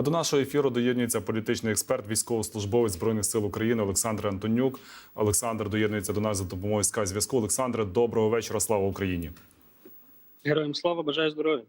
А до нашого ефіру доєднується політичний експерт, військовослужбовець збройних сил України Олександр Антонюк. Олександр доєднується до нас за допомогою Sky зв'язку. Олександре, доброго вечора. Слава Україні. Героям слава, бажаю здоров'я.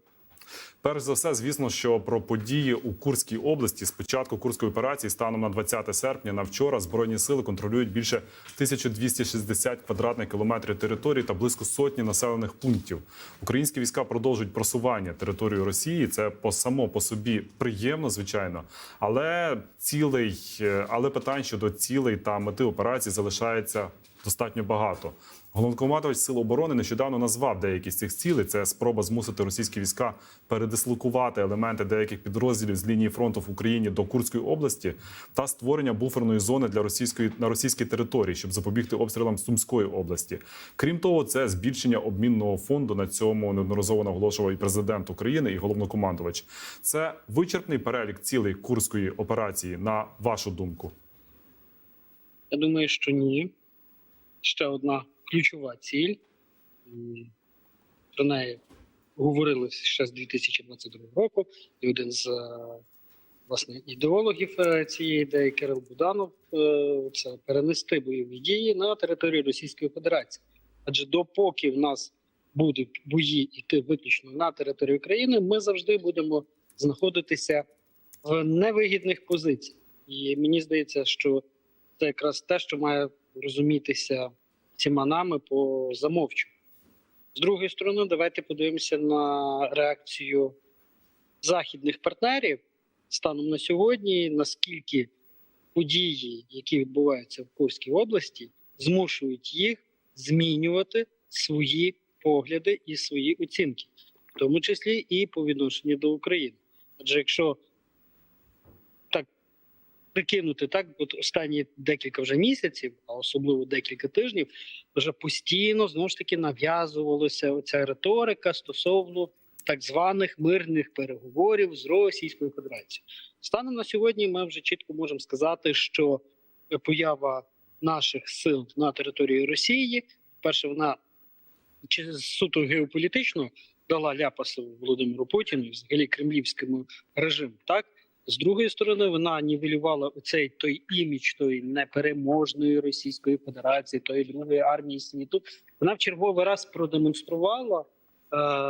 Перш за все, звісно, що про події у Курській області з початку курської операції станом на 20 серпня на вчора збройні сили контролюють більше 1260 квадратних кілометрів території та близько сотні населених пунктів. Українські війська продовжують просування території Росії. Це по само по собі приємно, звичайно, але цілей, е, але питань щодо цілей та мети операції залишається достатньо багато. Головнокомандувач Сил оборони нещодавно назвав деякі з цих цілей. Це спроба змусити російські війська передислокувати елементи деяких підрозділів з лінії фронту в Україні до Курської області та створення буферної зони для російської на російській території, щоб запобігти обстрілам Сумської області. Крім того, це збільшення обмінного фонду. На цьому неодноразово наголошував і президент України, і головнокомандувач. Це вичерпний перелік цілей курської операції. На вашу думку. Я думаю, що ні. Ще одна ключова ціль. Про неї говорили ще з 2022 року. І один з е, власне ідеологів е, цієї ідеї Кирил Буданов е, це перенести бойові дії на територію Російської Федерації. Адже допоки в нас будуть бої йти виключно на територію України, ми завжди будемо знаходитися в невигідних позиціях. І мені здається, що це якраз те, що має розумітися всіма нами по замовченню. З другої сторони, давайте подивимося на реакцію західних партнерів станом на сьогодні, наскільки події, які відбуваються в Курській області, змушують їх змінювати свої погляди і свої оцінки, в тому числі і по відношенню до України. Адже якщо прикинути так, от останні декілька вже місяців, а особливо декілька тижнів, вже постійно знову ж таки нав'язувалася оця риторика стосовно так званих мирних переговорів з Російською Федерацією. Станом на сьогодні ми вже чітко можемо сказати, що поява наших сил на території Росії, перше, вона чи суто геополітично дала ляпасу Володимиру Путіну взагалі кремлівському режиму, так з другої сторони, вона нівелювала оцей той імідж тої непереможної Російської Федерації, тої другої армії світу. Вона в черговий раз продемонструвала, е,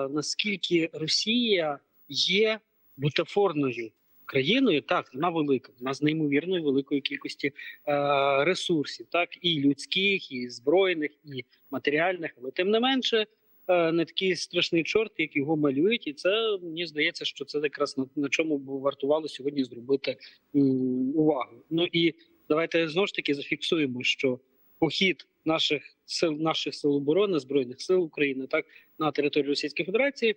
наскільки Росія є бутафорною країною. Так, вона велика, вона з неймовірною великою кількості е, ресурсів, так і людських, і збройних, і матеріальних, але тим не менше. Е, Не такий страшний чорт, як його малюють, і це мені здається, що це якраз на, на чому б вартувало сьогодні зробити увагу. Ну і давайте знову ж таки зафіксуємо, що похід наших сил, наших сил оборони збройних сил України, так на територію Російської Федерації,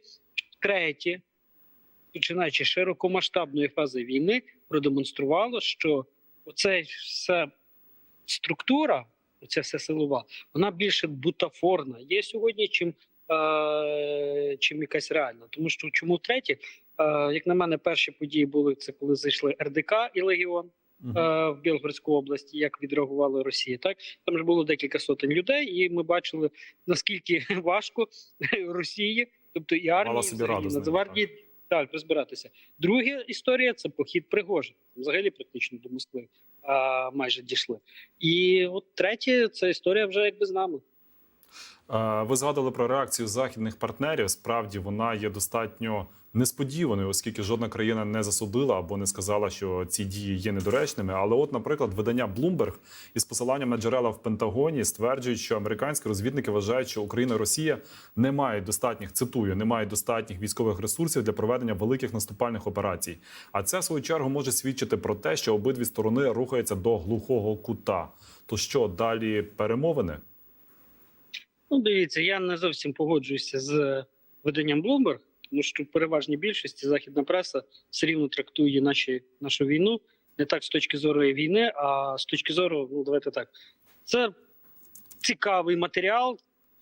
третє, починаючи широкомасштабної фази війни, продемонструвало, що оце вся структура, оця вся силова, вона більше бутафорна є сьогодні, чим чим якась реальна. Тому що чому третє? Е, як на мене, перші події були це коли зайшли РДК і Легіон е, в Білгородську область, як відреагувала Росія. Так там ж було декілька сотень людей, і ми бачили наскільки важко Росії, тобто і армії, Нацгвардії, так розбиратися. Друга історія це похід Пригожин. Взагалі практично до Москви а, майже дійшли. І от третє, це історія вже якби з нами. Е, Ви згадували про реакцію західних партнерів. Справді вона є достатньо несподіваною, оскільки жодна країна не засудила або не сказала, що ці дії є недоречними. Але, от, наприклад, видання Bloomberg із посиланням на джерела в Пентагоні стверджують, що американські розвідники вважають, що Україна і Росія не мають достатніх цитую, не мають достатніх військових ресурсів для проведення великих наступальних операцій. А це в свою чергу може свідчити про те, що обидві сторони рухаються до глухого кута. То що далі перемовини? Ну, дивіться, я не зовсім погоджуюся з виданням Bloomberg, тому що в переважній більшості західна преса все рівно трактує наші, нашу війну не так з точки зору війни, а з точки зору, ну давайте так. Це цікавий матеріал.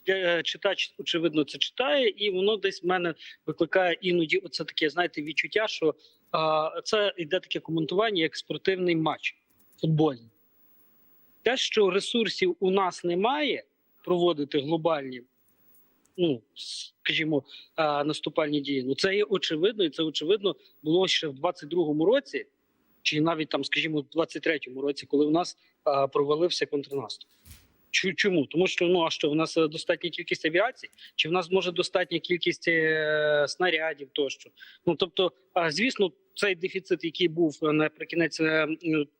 е, Читач, очевидно, це читає, і воно десь в мене викликає іноді оце таке, знаєте, відчуття, що а, це йде таке коментування як спортивний матч футбольний. Те, що ресурсів у нас немає проводити глобальні ну скажімо, наступальні дії. Ну це є очевидно, і це очевидно було ще в 22-му році, чи навіть там, скажімо, в 23-му році, коли в нас провалився контрнаступ. Чому? Тому що ну а що в нас е, достатня кількість авіації, чи в нас може достатня кількість е, снарядів тощо? Ну тобто, а, звісно, цей дефіцит, який був е, наприкінець е,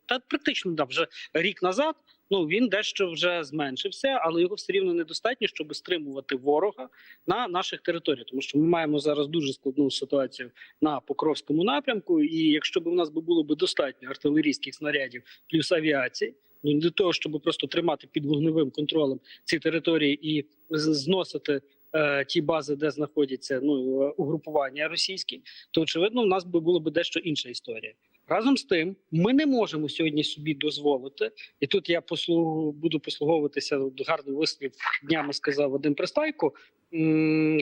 та практично да, вже рік назад. Ну він дещо вже зменшився, але його все рівно недостатньо, щоб стримувати ворога на наших територіях. Тому що ми маємо зараз дуже складну ситуацію на Покровському напрямку. І якщо б у нас було б достатньо артилерійських снарядів плюс авіації, ну для того, щоб просто тримати під вогневим контролем ці території і зносити е, ті бази, де знаходяться ну е, угрупування російські, то очевидно, в нас би було б дещо інша історія. Разом з тим, ми не можемо сьогодні собі дозволити, і тут я послугу буду послуговуватися гарний вислів днями сказав Вадим Пристайко.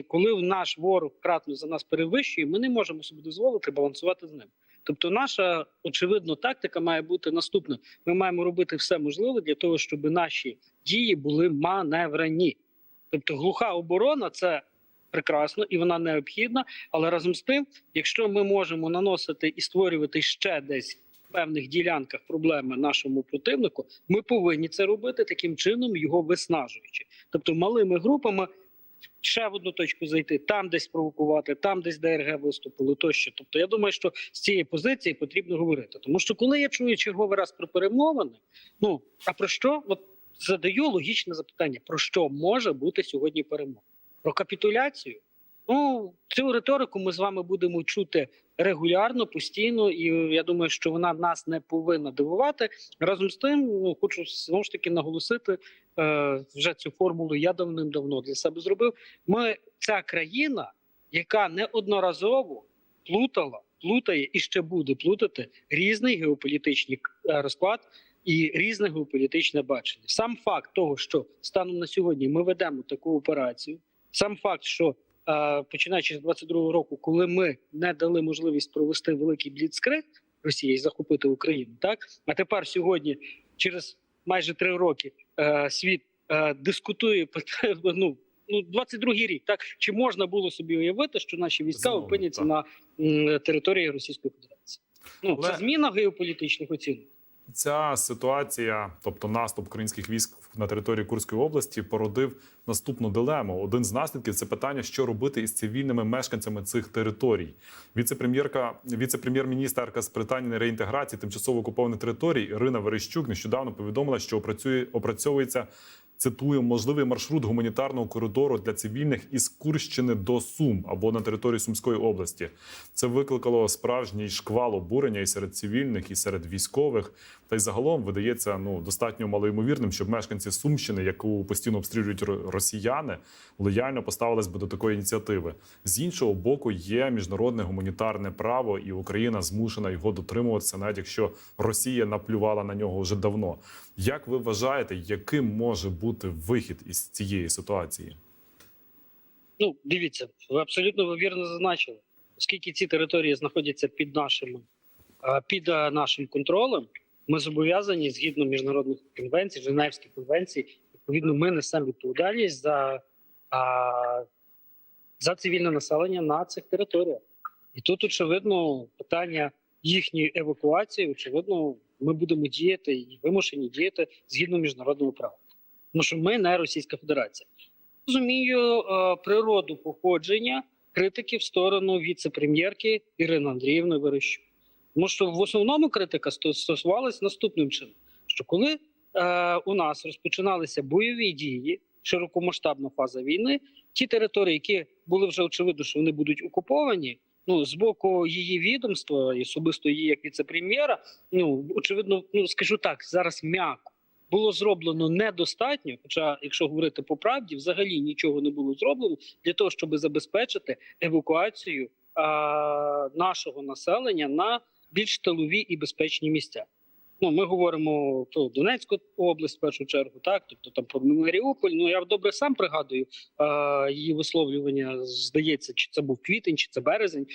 Коли наш ворог кратно за нас перевищує, ми не можемо собі дозволити балансувати з ним. Тобто, наша очевидно тактика має бути наступна: ми маємо робити все можливе для того, щоб наші дії були маневрені. Тобто, глуха оборона це прекрасно і вона необхідна. Але разом з тим, якщо ми можемо наносити і створювати ще десь певних ділянках проблеми нашому противнику, ми повинні це робити таким чином, його виснажуючи, тобто малими групами. Ще в одну точку зайти, там десь провокувати, там десь ДРГ виступили тощо. Тобто, я думаю, що з цієї позиції потрібно говорити. Тому що коли я чую черговий раз про перемовини, ну а про що? От задаю логічне запитання: про що може бути сьогодні перемога? Про капітуляцію? Ну цю риторику ми з вами будемо чути регулярно, постійно, і я думаю, що вона нас не повинна дивувати. Разом з тим, ну хочу знову ж таки наголосити е, вже цю формулу. Я давним-давно для себе зробив. Ми ця країна, яка неодноразово плутала, плутає і ще буде плутати різний геополітичний е, розклад. І різне геополітичне бачення. Сам факт того, що станом на сьогодні ми ведемо таку операцію, сам факт, що е, починаючи з 22-го року, коли ми не дали можливість провести великий бліцкриг Росії і захопити Україну, так а тепер сьогодні, через майже три роки, е, світ е, дискутує ну. Ну, 22-й рік, так чи можна було собі уявити, що наші війська Знову, опиняться так. на території Російської Федерації? Ну Але- це зміна геополітичних оцінок. Ця ситуація, тобто наступ українських військ на території Курської області, породив наступну дилему. Один з наслідків це питання, що робити із цивільними мешканцями цих територій. Віце-прем'єрка, віце-прем'єр-міністерка з питань реінтеграції тимчасово окупованих територій Ірина Верещук нещодавно повідомила, що опрацює опрацьовується. Цитую можливий маршрут гуманітарного коридору для цивільних із Курщини до Сум або на території Сумської області. Це викликало справжній шквал обурення і серед цивільних, і серед військових. Та й загалом видається ну достатньо малоймовірним, щоб мешканці Сумщини, яку постійно обстрілюють росіяни, лояльно поставились би до такої ініціативи. З іншого боку, є міжнародне гуманітарне право, і Україна змушена його дотримуватися, навіть якщо Росія наплювала на нього вже давно. Як ви вважаєте, яким може бути вихід із цієї ситуації? Ну, дивіться, ви абсолютно ви вірно зазначили, оскільки ці території знаходяться під нашими під нашим контролем, ми зобов'язані згідно міжнародних конвенцій, Женевських конвенцій, відповідно, ми несемо відповідальність за, а, за цивільне населення на цих територіях. І тут, очевидно, питання їхньої евакуації, очевидно, ми будемо діяти і вимушені діяти згідно міжнародного права. Тому що ми не Російська Федерація розумію е, природу походження критики в сторону віце-прем'єрки Ірини Андріївни Верещук. Тому що в основному критика стосувалась наступним чином: що коли е, у нас розпочиналися бойові дії, широкомасштабна фаза війни, ті території, які були вже очевидно, що вони будуть окуповані. Ну, з боку її відомства, і особисто її як віце-прем'єра, ну очевидно, ну скажу так, зараз м'яко було зроблено недостатньо. Хоча, якщо говорити по правді, взагалі нічого не було зроблено для того, щоб забезпечити евакуацію а, нашого населення на більш тилові і безпечні місця. Ну, ми говоримо про Донецьку область в першу чергу, так тобто там про Маріуполь. Ну я добре сам пригадую а, її висловлювання. Здається, чи це був квітень, чи це березень.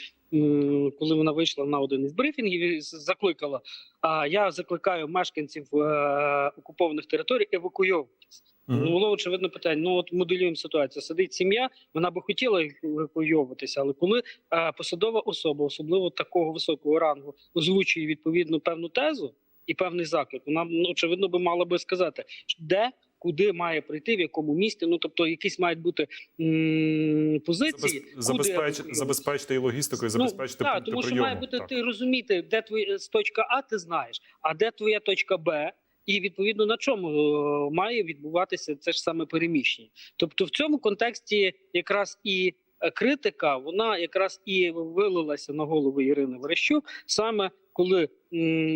Коли вона вийшла на один із брифінгів, і закликала. А я закликаю мешканців е, окупованих територій евакуйовуватись. Ну, було очевидно питання. Ну от моделюємо ситуацію. Сидить сім'я, вона би хотіла евакуйовуватися, але коли е, посадова особа, особливо такого високого рангу, озвучує відповідну певну тезу і певний заклик, вона ну, очевидно би мала би сказати, де. Куди має прийти, в якому місті? Ну тобто, якісь мають бути м- позиції, забезпеч- евакуюватися. забезпечити і логістику, і забезпечити ну, так, пункти тому що прийому. має бути Так. ти розуміти, де твоя з точка А, ти знаєш, а де твоя точка Б, і відповідно на чому е, має відбуватися це ж саме переміщення. Тобто, в цьому контексті якраз і е, критика, вона якраз і вилилася на голову Ірини Верещук, саме коли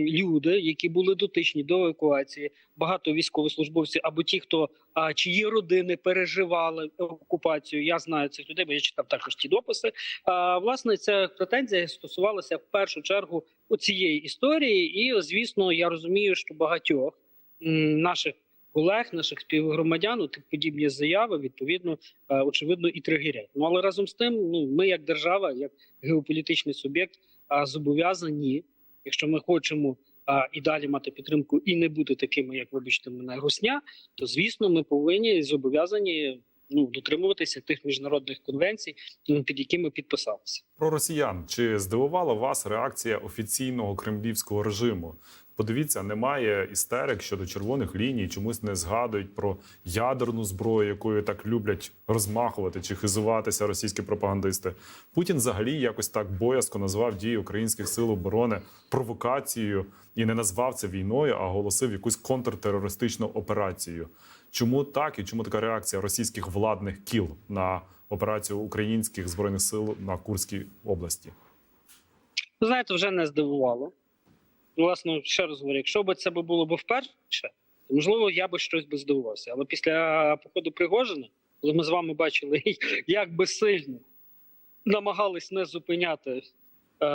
люди, які були дотичні до евакуації, багато військовослужбовців або ті, хто а, чиї родини переживали окупацію, я знаю цих людей, бо я читав також ті дописи. А, власне, ця претензія стосувалася в першу чергу цієї історії, і звісно, я розумію, що багатьох наших колег, наших співгромадян, от подібні заяви відповідно е, очевидно і тригерять. Ну але разом з тим, ну ми як держава, як геополітичний суб'єкт, зобов'язані, якщо ми хочемо. І далі мати підтримку і не бути такими, як вибачте мене, русня, то звісно, ми повинні зобов'язані ну дотримуватися тих міжнародних конвенцій, під якими підписалися. Про росіян чи здивувала вас реакція офіційного кремлівського режиму? Подивіться, немає істерик щодо червоних ліній, чомусь не згадують про ядерну зброю, якою так люблять розмахувати чи хизуватися російські пропагандисти. Путін взагалі якось так боязко назвав дії українських сил оборони провокацією і не назвав це війною, а оголосив якусь контртерористичну операцію. Чому так і чому така реакція російських владних кіл на операцію українських збройних сил на Курській області? Знаєте, вже не здивувало. Власне, ще раз говорю, якщо б це було б вперше, то можливо я би щось би здивувався. Але після походу Пригожина, коли ми з вами бачили, як би сильно намагались не зупиняти е,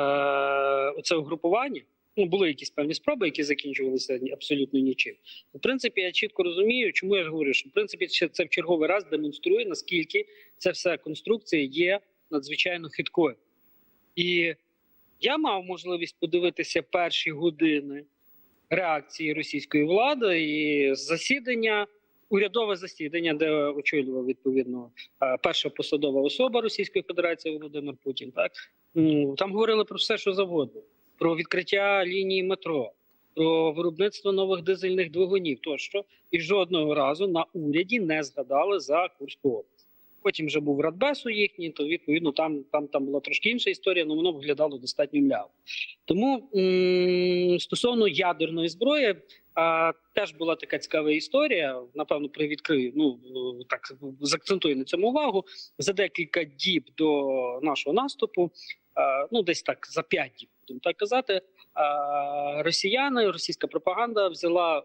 оце угрупування. Ну, були якісь певні спроби, які закінчувалися абсолютно нічим. В принципі, я чітко розумію, чому я ж говорю, що в принципі це в черговий раз демонструє, наскільки ця вся конструкція є надзвичайно хиткою. І я мав можливість подивитися перші години реакції російської влади і засідання, урядове засідання, де очолював відповідно е, перша посадова особа Російської Федерації Володимир Путін. Так Ну, там говорили про все, що завгодно: про відкриття лінії метро, про виробництво нових дизельних двигунів тощо, і жодного разу на уряді не згадали за Курську область. Потім вже був Радбесу їхній, то відповідно там, там, там була трошки інша історія, але воно виглядало достатньо мляво. Тому м- стосовно ядерної зброї, а, теж була така цікава історія. Напевно, привідкрию. Ну так закцентую на цьому увагу. За декілька діб до нашого наступу, ну десь так за п'ять діб, будемо так казати. Росіяни, російська пропаганда взяла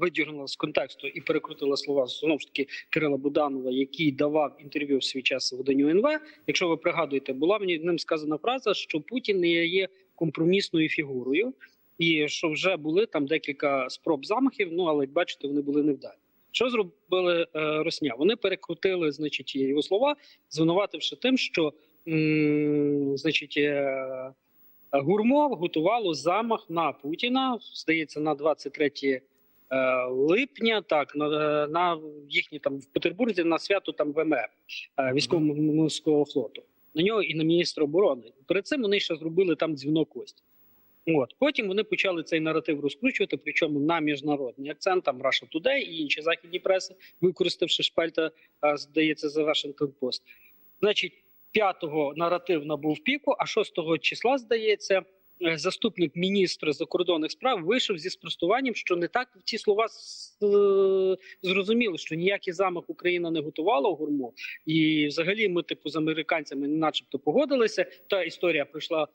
видірнула з контексту і перекрутила слова знову ж таки Кирила Буданова, який давав інтерв'ю в свій час виданню НВ. Якщо ви пригадуєте, була мені ним сказана фраза, що Путін не є компромісною фігурою, і що вже були там декілька спроб замахів. Ну але як бачите, вони були невдалі. Що зробили е, Росня? Вони перекрутили, значить, його слова, звинувативши тим, що м, значить. Е, Гурмов готувало замах на Путіна. Здається, на 23 е, липня. Так на, на їхні там в Петербурзі на свято там ВМФ е, військово-морського флоту. На нього і на міністра оборони. Перед цим вони ще зробили там дзвінок Кості. От потім вони почали цей наратив розкручувати, причому на міжнародний акцент, там Russia Today і інші західні преси, використавши шпальта, здається, за Washington Post. Значить, п'ятого наратив набув піку, а шостого числа, здається, е, заступник міністра закордонних справ вийшов зі спростуванням, що не так ці слова е, зрозуміли, що ніякий замах Україна не готувала у гурмо. І взагалі ми, типу, з американцями, начебто, погодилися. Та історія пройшла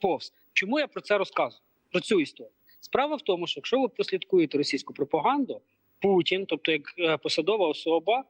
повз. Чому я про це розказую? Про цю історію. Справа в тому, що якщо ви прослідкуєте російську пропаганду, Путін, тобто як е, посадова особа,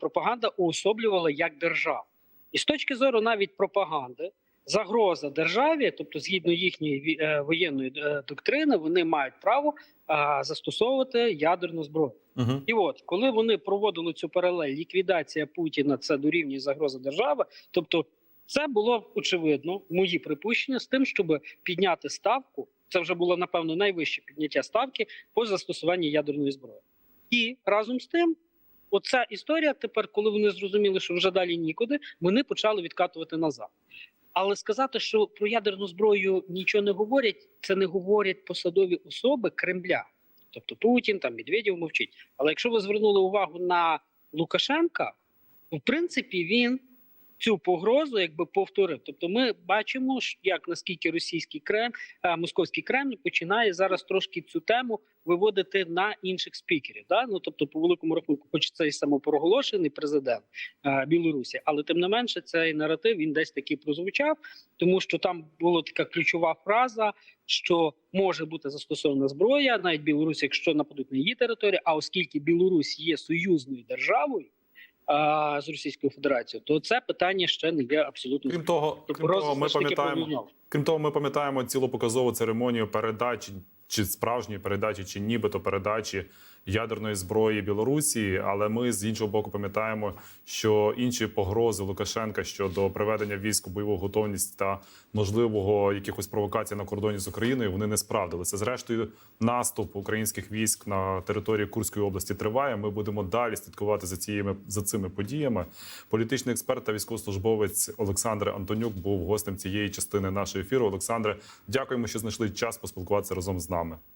пропаганда уособлювала як державу. І з точки зору навіть пропаганди, загроза державі, тобто згідно їхньої е, воєнної е, доктрини, вони мають право е, застосовувати ядерну зброю. Угу. І от коли вони проводили цю паралель, ліквідація Путіна це дорівнює загроза держави, тобто Це було очевидно, мої припущення, з тим, щоб підняти ставку. Це вже було напевно найвище підняття ставки по застосуванні ядерної зброї. І разом з тим, оця історія тепер, коли вони зрозуміли, що вже далі нікуди, вони почали відкатувати назад. Але сказати, що про ядерну зброю нічого не говорять, це не говорять посадові особи Кремля, тобто Путін, там Медведєв мовчить. Але якщо ви звернули увагу на Лукашенка, в принципі, він цю погрозу якби повторив. Тобто, ми бачимо, як наскільки російський Кремль, московський Кремль починає зараз трошки цю тему виводити на інших спікерів. Да? Ну тобто, по великому рахунку, хоч це і самопроголошений президент е, Білорусі, але тим не менше цей наратив він десь таки прозвучав, тому що там була така ключова фраза, що може бути застосована зброя, навіть Білорусь, якщо нападуть на її територію. А оскільки Білорусь є союзною державою а, з Російською Федерацією, то це питання ще не є абсолютно Крім того, Тобто крім того, ми пам'ятаємо. Крім того, ми пам'ятаємо цілу показову церемонію передачі чи справжньої передачі, чи нібито передачі ядерної зброї Білорусі. Але ми з іншого боку пам'ятаємо, що інші погрози Лукашенка щодо приведення військ у бойову готовність та можливого якихось провокацій на кордоні з Україною вони не справдилися. Зрештою, наступ українських військ на території Курської області триває. Ми будемо далі слідкувати за цією за цими подіями. Політичний експерт та військовослужбовець Олександр Антонюк був гостем цієї частини нашого ефіру. Олександре, дякуємо, що знайшли час поспілкуватися разом з нами.